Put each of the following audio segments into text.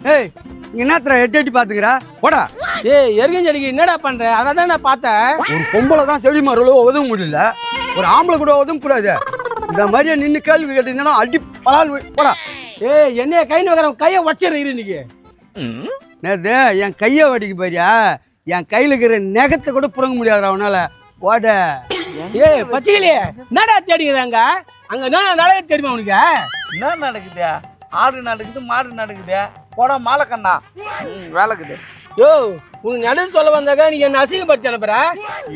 ஏய் என்னத்துல எட்டு எட்டி பாத்துக்கிற போடா ஏய் எருகஞ்செடிக்கு என்னடா பண்ற அதை தான் நான் பார்த்தேன் ஒரு பொம்பளை தான் செடி மரல ஒதுங்க முடியல ஒரு ஆம்பளை கூட ஒதுங்க கூடாது இந்த மாதிரியே நின்று கேள்வி கேட்டீங்கன்னா அடி பலால் போடா ஏய் என்னைய கை வைக்கிறவன் கையை வச்சிடுற இன்னைக்கு நேத்து என் கையை வடிக்க போறியா என் கையில இருக்கிற நெகத்தை கூட புடுங்க முடியாதுடா அவனால ஓட ஏய் பச்சைக்கிளி என்னடா தேடிக்கிறாங்க அங்க என்ன நடக்க தெரியுமா உனக்கு என்ன நடக்குது ஆடு நடக்குது மாடு நடக்குது. போடா மாலக்கண்ணா. ம், வேலைக்குது. யோ உனக்கு நடுவு சொல்ல வந்தாக்க நீ என்ன அசிங்கப்படுத்தி அனுப்புற?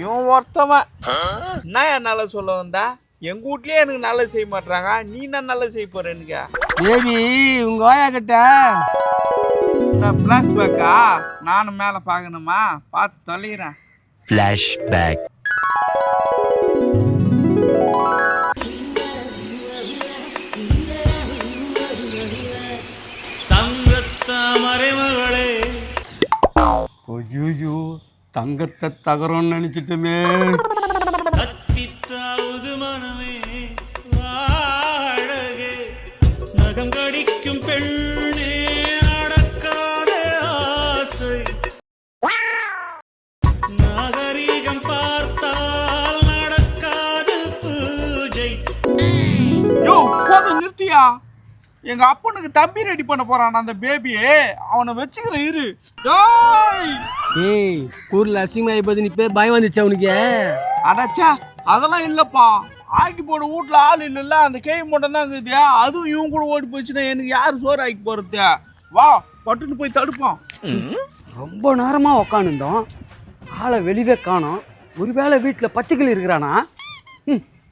இவன் ஒருத்தவன். என்ன என்னால சொல்ல வந்தா? எங்க வீட்லயே எனக்கு நல்லது செய்ய மாட்டாங்க நீ என்ன நல்லது செய்ய போற எனக்கு? தேவி உங்க வாயா கிட்ட. பிளாஸ் பேக்கா நானும் மேல பார்க்கணுமா பார்த்து தொலைகிறேன் Flashback. ஐயோ தங்கத்தை தகரம்னு நினைச்சிட்டுமே எங்க அப்பனுக்கு தம்பி ரெடி பண்ண போறான் அந்த பேபியே அவனை வச்சுக்கிற இரு. டேய். ஏய் ஊர்ல அசிங்கமாயி போது நீ போய் பயம் வந்துச்சா உனக்கு? அடச்சா அதெல்லாம் இல்லப்பா. ஆக்கி போட வீட்ல ஆள் இல்லைல்ல அந்த கேய் மட்டும் தான் இருக்குது. அதுவும் இவன் கூட ஓடி போச்சுன்னா எனக்கு யார் சோறு ஆக்கி போறது வா பட்டுன்னு போய் தடுப்போம். ரொம்ப நேரமா உக்காந்துருந்தோம். ஆளை வெளியவே காணோம். ஒருவேளை வீட்டில் பச்சைக்கிளி இருக்கிறானா?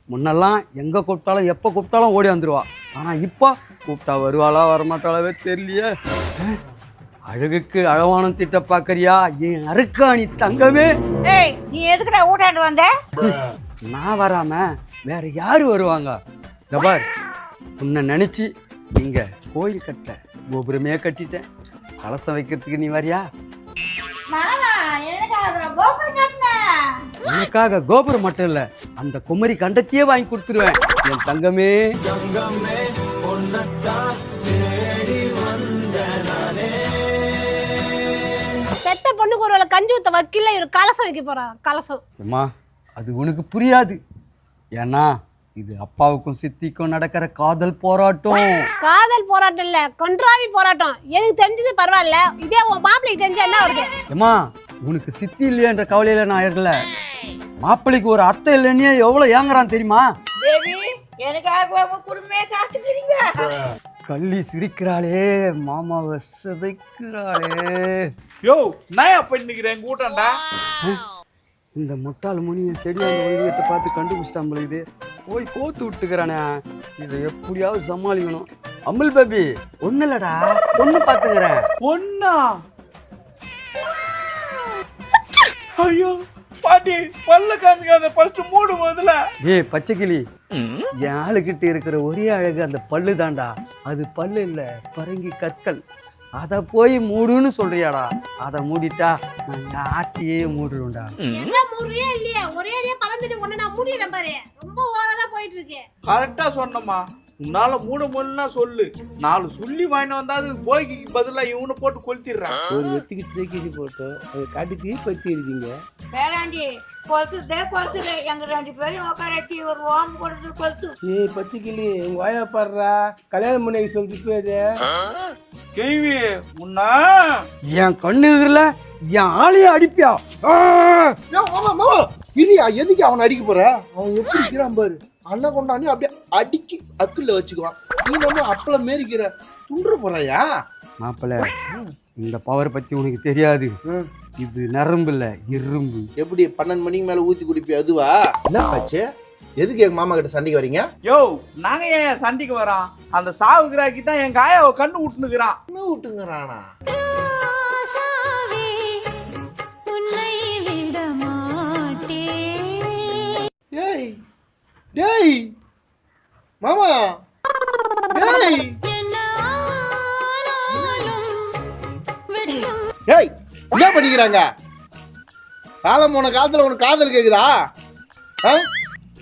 முன்னெல்லாம் எங்கே கூப்பிட்டாலும் எப்போ கூப்பிட்டாலும் ஓடி வந்துடுவா ஆனால் இப்போ கூப்பிட்டா வருவாளா வரமாட்டாளாவே தெரியலையே. அழகுக்கு அழவானம் திட்ட பார்க்கறியா என் அருக்காணி தங்கமே? ஏய் நீ எதுக்குடா ஊட்டாண்டு வந்த? நான் வராம வேற யாரு வருவாங்க? இந்த பார் உன்னை நினைச்சு இங்க கோயில் கட்ட கோபுரமே கட்டிட்டேன். கலசம் வைக்கிறதுக்கு நீ வரியா? எனக்காக கோபுரம் கட்டின? உனக்காக கோபுரம் மட்டும் இல்ல அந்த குமரி கண்டத்தையே வாங்கி கொடுத்துருவேன். என் தங்கமே. ஒரு வேளை கஞ்சி ஊத்த வக்கீல்ல இவர் கலசம் வைக்க போறான் கலசம். அம்மா அது உனக்கு புரியாது. ஏன்னா இது அப்பாவுக்கும் சித்திக்கும் நடக்கிற காதல் போராட்டம். காதல் போராட்டம் இல்ல கன்றாவி போராட்டம். எனக்கு தெரிஞ்சது பரவாயில்ல இதே உன் மாப்பிள்ளைக்கு தெரிஞ்சா என்ன வருது? ஏம்மா உனக்கு சித்தி இல்லையன்ற கவலையில நான் இருக்கல மாப்பிள்ளைக்கு ஒரு அத்தை இல்லைன்னே எவ்வளவு ஏங்குறான் தெரியுமா? பேபி எனக்காக குடும்பமே காத்துக்கிறீங்க. கள்ளி சிரிக்கிறாளே மாமாவை சிதைக்கிறாளே. யோ நான் பண்ணிக்கிறேன் கூட்டம்டா இந்த முட்டாள் முனிய செடியாண்ட ஒழுங்கத்தை பார்த்து கண்டுபிடிச்சிட்டான் போல இது. போய் கோத்து விட்டுக்கிறானே. இதை எப்படியாவது சமாளிக்கணும். அமுல் பேபி ஒன்றும் இல்லடா பொண்ணு பார்த்துக்கிறேன். பொண்ணா ஐயோ. பாட்டி பல்ல காமிக்காத ஃபர்ஸ்ட் மூடு முதல்ல. ஏய் பச்சைக்கிளி. என் ஆளுகிட்ட இருக்கிற ஒரே அழகு அந்த பல்லு தான்டா. அது பல்லு இல்ல பரங்கி கற்கள். அதை போய் மூடுன்னு சொல்றியாடா. அதை மூடிட்டா நான் ஆட்டியே மூடுவேன்டா என்ன முறையே இல்லையா? ஒரே அடியா பறந்துட்டு ஒண்ணு நான் முடியல பாரு. ரொம்ப ஓரா போயிட்டு இருக்கு. கரெக்டா சொன்னம்மா. உன்னால மூட முடியலன்னா சொல்லு. நாலு சொல்லி வாங்கிட்டு வந்தாது போய்க்கு பதிலா இவனை போட்டு கொளுத்திடுறான் ஒரு வெத்திக்கு தேக்கிச்சு போட்டு அதை காட்டிக்கு பத்தி இருக்கீங்க. வேளாண்டி கொளுத்துதே கொளுத்துது. எங்க ரெண்டு பேரும் உட்கார வச்சு ஒரு ஓம் கொடுத்து கொளுத்து. ஏய் பச்சைக்கிளி உங்க வாயா பாடுறா கல்யாணம் பண்ணி சொல்லிட்டு போயுது. கேள்வி உன்னா? என் கண்ணு எதிரில் என் ஆளையே அடிப்பியா? இல்லையா? எதுக்கு அவனை அடிக்க போற? அவன் எப்படி இருக்கிறான் பாரு. அண்ணன் கொண்டாந்து அப்படியே அடிக்கி அக்குள்ள வச்சுக்குவான். நீ நம்ம அப்பள மேரிக்கிற துண்டுற போறாயா? மாப்பிள்ள இந்த பவர் பத்தி உனக்கு தெரியாது. ம். இது நரம்பு இல்ல இரும்பு. எப்படி பன்னெண்டு மணிக்கு மேல ஊத்தி குடிப்பியா? அதுவா? என்ன பாச்சு எதுக்கு எங்க மாமா கிட்ட சண்டைக்கு வரீங்க? யோ நாங்க ஏன் சண்டைக்கு வரோம்? அந்த சாவுகிறாக்கி தான் என் காயாவை கண்ணு விட்டுனுக்குறான் என்ன விட்டுங்கிறானா டேய் மாமா. டேய். ஏய் என்ன பண்ணிக்கிறாங்க? காலம் போன காலத்துல உனக்கு காதல் கேக்குதா? ஆ?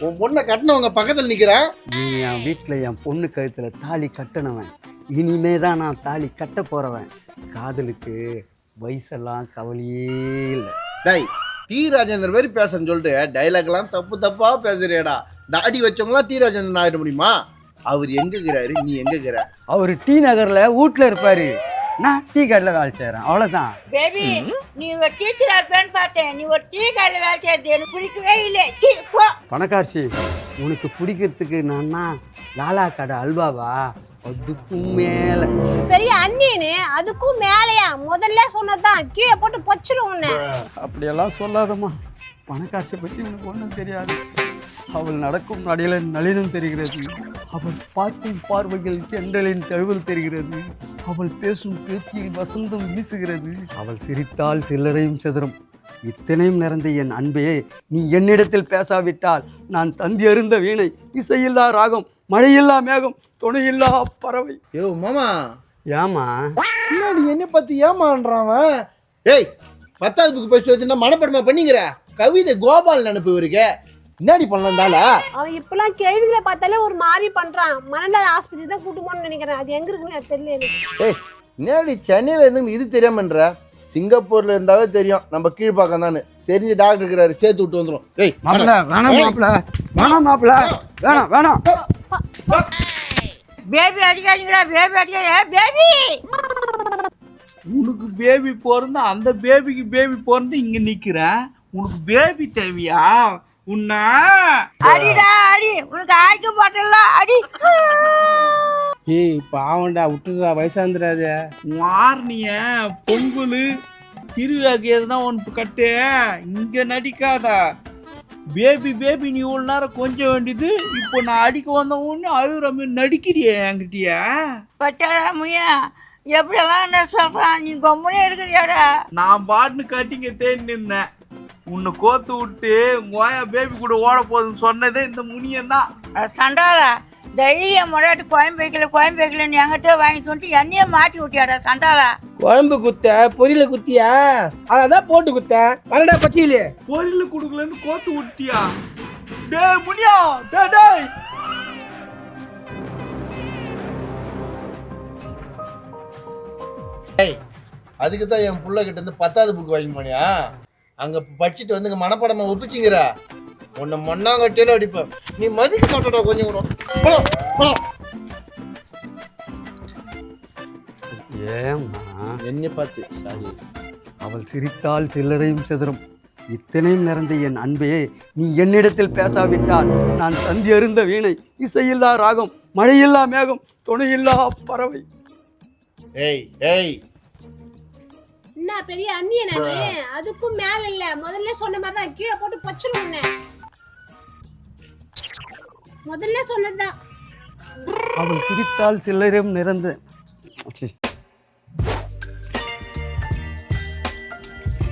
உன் பொண்ணை கட்டினவங்க பக்கத்துல நிக்கிறேன் நீ என் வீட்டில் என் பொண்ணு கழுத்துல தாலி கட்டினவன். இனிமே தான் நான் தாலி கட்ட போறவன். காதலுக்கு வயசெல்லாம் கவலையே இல்லை. டேய் டி ராஜேந்தர் மாதிரி பேசுறேன்னு சொல்லிட்டு டைலாக் எல்லாம் தப்பு தப்பா பேசுறியடா. தாடி வச்சவங்களாம் டி ராஜேந்திரன் ஆயிட முடியுமா? அவர் எங்க இருக்கிறாரு நீ எங்க இருக்கிற அவர் டி நகரில் வீட்டில் இருப்பார். நான் டீ கடையில் வேலை செய்கிறேன் அவ்வளோதான் பேபி நீ ஒரு டீச்சரா இருப்பேன்னு பார்த்தேன். நீ ஒரு டீ கடையில் வேலை செய்யறது எனக்கு பிடிக்கவே இல்லை. டீ போ. பணக்காட்சி உனக்கு பிடிக்கிறதுக்கு நான்னா லாலா கடை அல்வாவா? அதுக்கும் மேலே. பெரிய அண்ணின்னு அதுக்கும் மேலையா? முதல்ல சொன்னதுதான். கீழே போட்டு பொச்சிரும் உன்னை. அப்படியெல்லாம் சொல்லாதம்மா. பணக்காட்சியை பற்றி உனக்கு ஒன்றும் தெரியாது. அவள் நடக்கும் நடையில நளினம் தெரிகிறது. அவள் பார்க்கும் பார்வையில் தென்றலின் தழுவல் தெரிகிறது. அவள் பேசும் பேச்சில் வசந்தம் வீசுகிறது. அவள் சிரித்தால் சில்லறையும் சிதறும். இத்தனையும் நிறைந்த என் அன்பே நீ என்னிடத்தில் பேசாவிட்டால் நான் தந்தி அருந்த வீணை இசையில்லா ராகம். மழையில்லா மேகம் துணையில்லா பறவை. யோ மாமா. ஏமா பின்னாடி என்ன பத்தி ஏமான்றான் ஏய் பத்தாவது புக் படிச்சு வச்சுருந்தா மனப்படமா பண்ணிக்கிற. கவிதை கோபால் நினப்பு இவருக்கு. என்னடி பண்ணலாம்தால அவன் இப்பெல்லாம் கேள்விகளை பார்த்தாலே ஒரு மாதிரி பண்றான். மனநல ஆஸ்பத்திரி தான் கூட்டு போகணும்னு நினைக்கிறேன். அது எங்க இருக்குன்னு தெரியல எனக்கு. ஏய் என்னடி சென்னையில இருந்து இது தெரியாமன்ற சிங்கப்பூர்ல இருந்தாவே தெரியும். நம்ம கீழ்ப்பாக்கம் தானே தெரிஞ்ச டாக்டர் இருக்கிறாரு சேர்த்து விட்டு வந்துரும். ஏய் மாப்பிள. வேணாம் மாப்பிள. வேணாம் மாப்பிள. வேணாம் வேணாம். பேபி அடிக்காதீங்களா பேபி அடிக்காத பேபி உனக்கு பேபி பிறந்து அந்த பேபிக்கு பேபி பிறந்து இங்க நிக்கிறேன். உனக்கு பேபி தேவையா? உன்ன? அடிடா அடி. உனக்கு ஆய்க்க போட்டல அடி. ஏய் பாவம்டா விட்டுடுறா வயசாந்துடாத. வார்னிய பொங்கல் திருவிழாக்கு எதுனா ஒன்று கட்டு. இங்க நடிக்காத. பேபி பேபி நீ இவ்வளோ நேரம் கொஞ்சம் வேண்டியது. இப்போ நான் அடிக்க வந்த உடனே அழுகுற மாதிரி நடிக்கிறியே என்கிட்டய? பட்டாடா முயா எப்படியெல்லாம் என்ன சொல்றான்? நீ கொம்பனே இருக்கிறியாடா. நான் பாட்டுன்னு கட்டிங்க தேடி நின்றேன் உன்னை கோத்து விட்டு கோயா பேபி கூட ஓட போகுதுன்னு சொன்னதே இந்த முனியன் தான். அட சண்டாளா தைரியம் முறையாட்டு கோயம்பு வைக்கல கோயம்பு வைக்கலன்னு என்கிட்ட வாங்கி சொல்லிட்டு என்னையே மாட்டி விட்டியாடா சண்டாளா. குழம்பு குத்த பொரியல குத்தியா? அதான் போட்டு குத்த. வரடா பச்சையிலே. பொரியல் கொடுக்கலன்னு கோத்து விட்டியா டேய் முனியா டேய் டேய். அதுக்கு தான் என் புள்ள கிட்ட இருந்து பத்தாவது புக் வாங்கி போனியா? அங்க படிச்சுட்டு வந்து இங்க மனப்படமா ஒப்பிச்சிங்கிற உன்னை மண்ணாங்கட்டியில அடிப்பேன். நீ மதிக்க மாட்டடா கொஞ்சம் கூட. ஏம்மா? என்னை பார்த்து. சாரி. அவள் சிரித்தால் சில்லறையும் சிதறும். இத்தனையும் நிறைந்த என் அன்பே நீ என்னிடத்தில் பேசாவிட்டால் நான் தந்தி அருந்த வீணை. இசையில்லா ராகம் மழையில்லா மேகம் துணையில்லா பறவை. ஏய் ஏய். என்ன பெரிய அண்ணிய நானு அதுக்கும் மேல இல்ல. முதல்ல சொன்ன மாதிரி தான் கீழே போட்டு பொச்சிரும் உன்னை முதல்ல சொன்னதுதான். அவள் சிரித்தால் சில்லறையும் நிறைந்த.